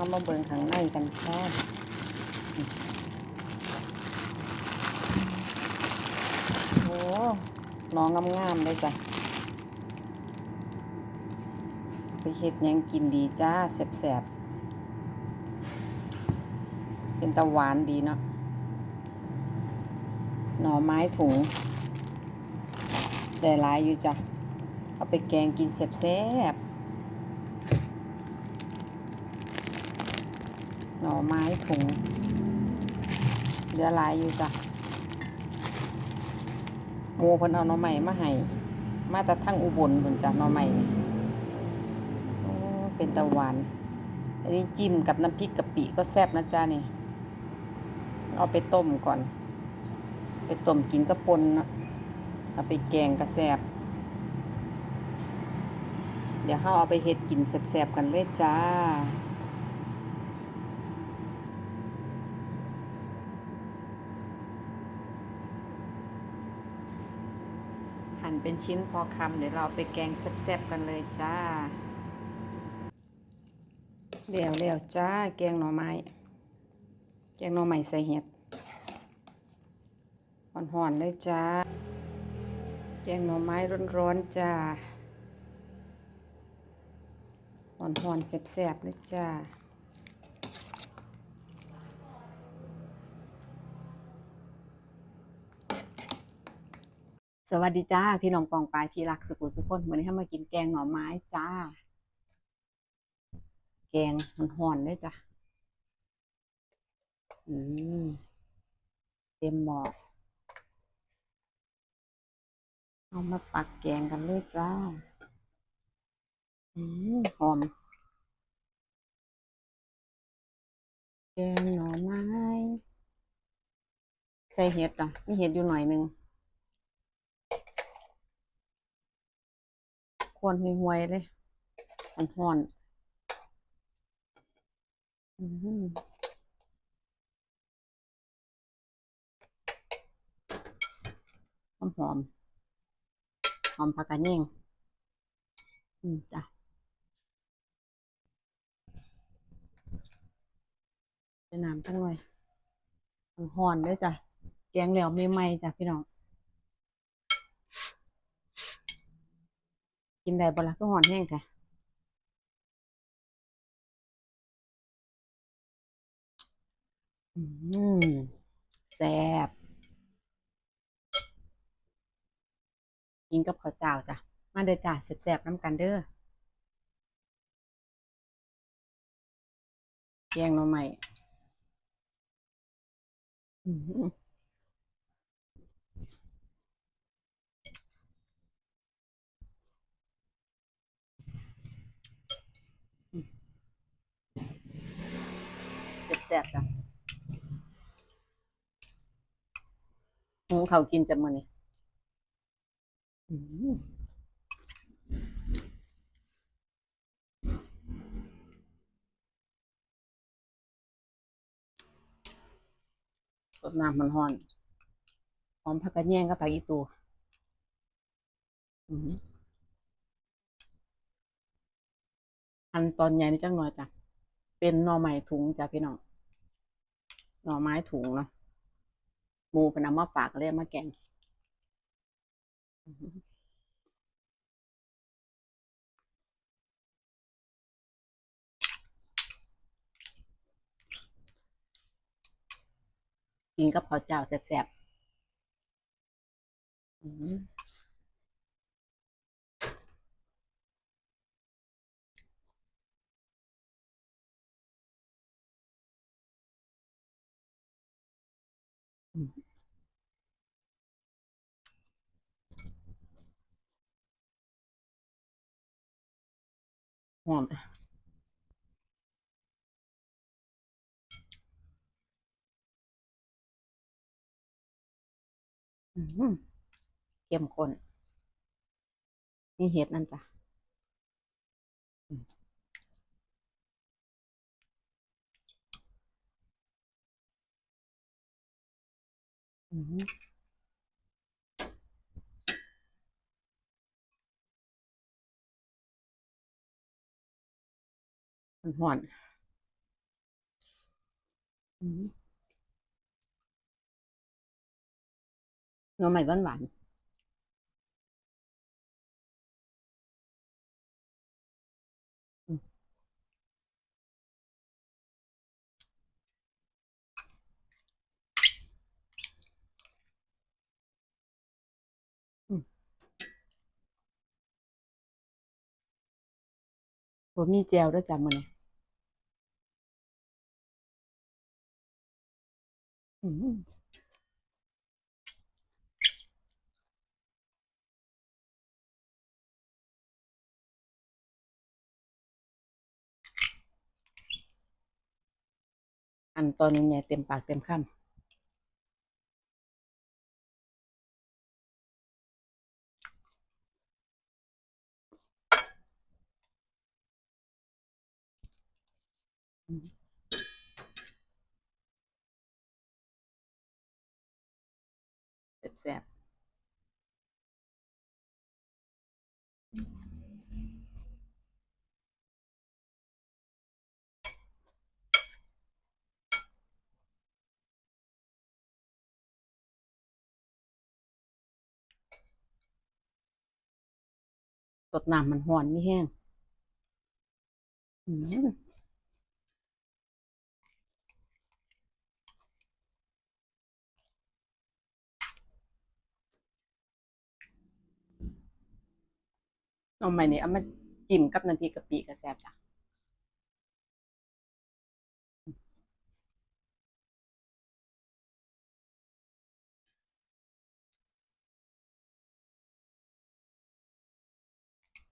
เข้ามาเบิ่งข้างในกันจ้าโอ้น้องงามๆเลยจ้ะ ไปเฮ็ดยังกินดีจ้าแซ่บๆ เป็นตะหวานดีเนาะ หน่อไม้ถุงได้หลายอยู่จ้ะ เอาไปแกงกินแซ่บๆ หน่อไม้ถุงเหลือหลายอยู่จ้ะโมเพิ่นเอาหน่อใหม่มาให้มาแต่ทั้งอุบลเพิ่นจ้ะหน่อใหม่เป็นตะวันอันนี้จิ้มกับน้ำพริกกะปิก็แซ่บนะจ๊ะนี่ เอาไปต้มก่อน ไปต้มกินกระปนนะเอาไปแกงกระแซบเดี๋ยวเราเอาไปเฮ็ดกินแซ่บๆกันเลยจ้า เป็นชิ้นพอคำเดี๋ยวเราเอาไปแกงแซ่บๆกันเลยจ้าเดี๋ยวเดี๋ยวจ้า แกงหน่อไม้ แกงหน่อไม้ใส่เห็ดห่อนๆเลยจ้า แกงหน่อไม้ร้อนๆจ้าหอนหอนๆแสบๆเลยจ้า สวัสดีจ้า พี่น้องปองปลายที่รักสุขุสุขคนวันนี้ให้มากินแกงหน่อไม้จ้า แกงมันหอนๆเลยจ้ะอืมเต็มหม้อเอามาตักแกงกันเลยจ้า อืมหอม แกงหน่อไม้ ใส่เห็ดอะมีเห็ดอยู่หน่อยนึง ควรห่วยๆเลยมันห่อนอืมหอมหอมหอมผักกระเนียงอืมจ้ะใส่น้ำจังเลยมันห่อนเลยจ้ะ แกงแล้วใหม่ๆจ้ะพี่น้อง กินได้บ่ล่ะก็ห่อนแห้งค่ะอืมแซ่บกินกับข้าวเจ้าจ้ะ มาเด้อจ้ะแซ่บๆน้ำกันเด้อแกงหน่อไม้อืม แซ่บจ้ะหุงเขากินจะมื้อนี้อืมสดน้ำมันร้อน หอมผักกระแยงกับผักอีตูอืมอันตอนใหญ่นี่จังหน่อยจ้ะ เป็นน่อไม้ถุงจ้ะพี่น้อง น่อไม้ถุงเนาะหมูเป็นเอามาฝากเลยเอามาแกงกินกับข้าวเจ้าแซ่บๆ หอมเข้มข้นมีเห็ดนั่นจ้ะ หอนหน่อไม้หวานหวาน บ่มีแจวด้วยจ้ะมื้อนี้อืมอันตอนนี้เนี่ยเต็มปากเต็มคำอืมแซ่บๆสดน้ำมันร้อนไมีแห้ง อืม หน่อไม้นี่เอามาจิ้มกับน้ำพริกกะปิก็แซ่บจ้ะ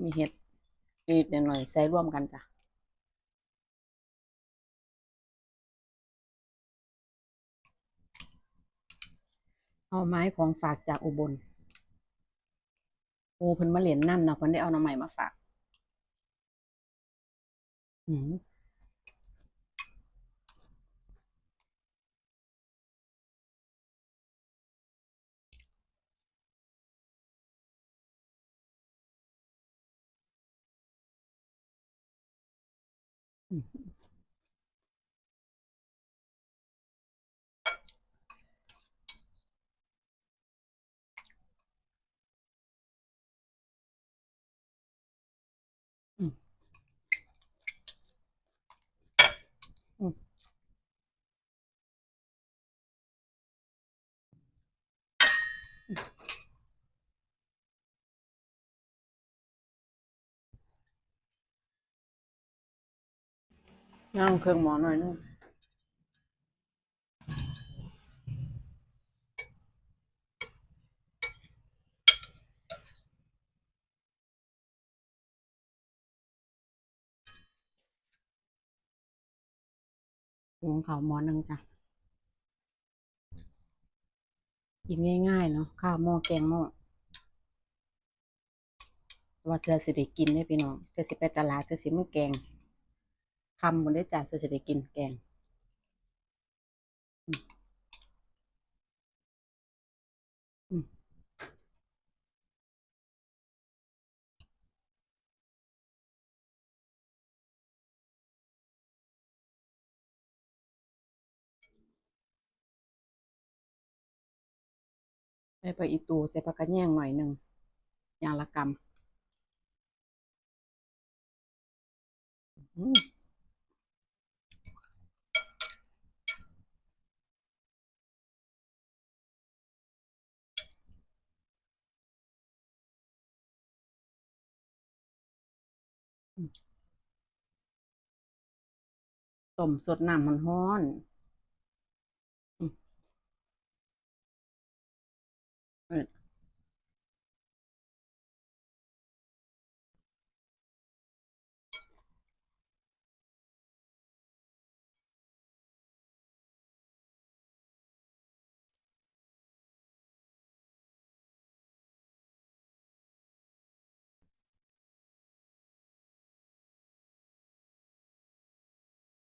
มีเห็ดนิดหน่อยใส่ร่วมกันจ้ะเอาไม้ของฝากจากอุบล โอ้เพิ่นมาเล่นน้ำเนาะเพิ่นได้เอาหน่อไม้มาฝากอืมอืม ย่าเครื่องหมอหน่อยนึงหุงข้าวหม้อนึงจ้ะกินง่ายๆเนาะข้าวหม้อแกงหม้อว่าเธอสิได้กินได้พี่น้องเธอสิไปตลาดเธอสิมาแกง คำหมดได้จ้ะเธอสิได้กินแกงอืมอืมใส่ไปอีตูใส่ผักกระแยงหน่อยหนึ่งอย่างละกำอืมอืม ต้มสดน้ำมันร้อน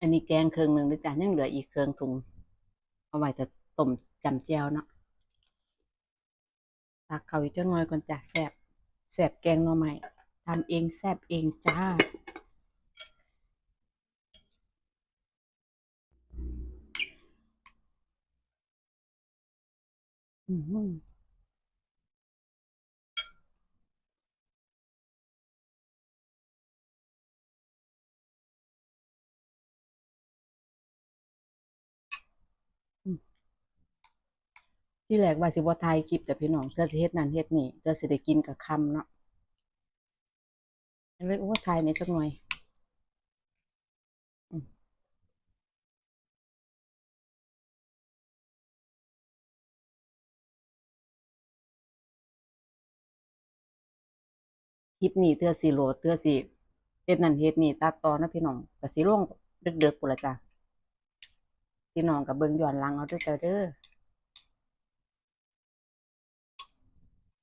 อันนี้แกงเครื่องหนึ่งนะจ๊ะยังเหลืออีกเครื่องถุงเอาไว้แต่ต้มจำเจียวเนาะตักเขาอีกจ้าน้อยก่อนจ้ะแสบแสบแกงหน่อไม้ทำเองแสบเองจ้าอืม ที่แรกว่าสิบ่ถ่ายคลิปแต่พี่น้องเธอสิเฮ็ดนั่นเฮ็ดนี่เธอสิได้กินกับคำเนาะเลยโอ้ถ่ายในจักหน่อยคลิปนี้เตือสิโหลดเตือสิเฮ็ดนั่นเฮ็ดนี่ตัดต่อนะพี่น้องก็สิลงเดึกๆพุ่นละจ้ะพี่น้องก็เบิ่งย้อนหลังเอาเด้อจ้าเด้อ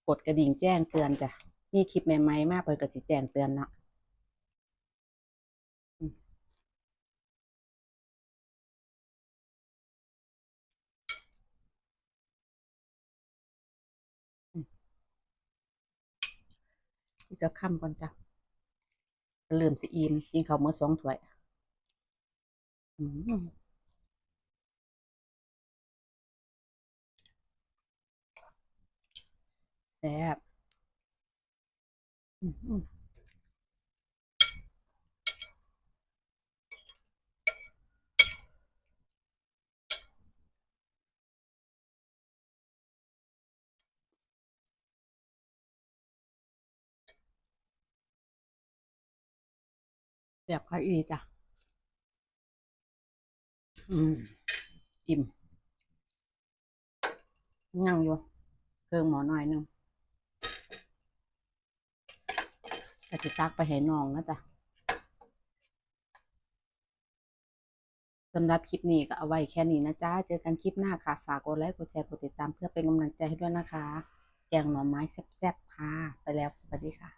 กดกระดิ่งแจ้งเตือนจ้ะ มีคลิปใหม่ๆมาเพิ่นก็สิแจ้งเตือนเนาะอือจะค่ำก่อนจ้ะลืมสิอิ่มกินข้าวมื้อสองถ้วย อืม แซ่บอืมแซ่บค่ะอีจ้ะ อืม อิ่มยังอยู่ เครื่องหมอหน่อยหนึง ก็จะตักไปให้น้องนะจ๊ะสำหรับคลิปนี้ก็เอาไว้แค่นี้นะจ๊ะ เจอกันคลิปหน้าค่ะ ฝากกดไลค์ กดแชร์ กดติดตามเพื่อเป็นกำลังใจให้ด้วยนะคะ แกงหน่อไม้แซ่บๆค่ะ ไปแล้ว สวัสดีค่ะ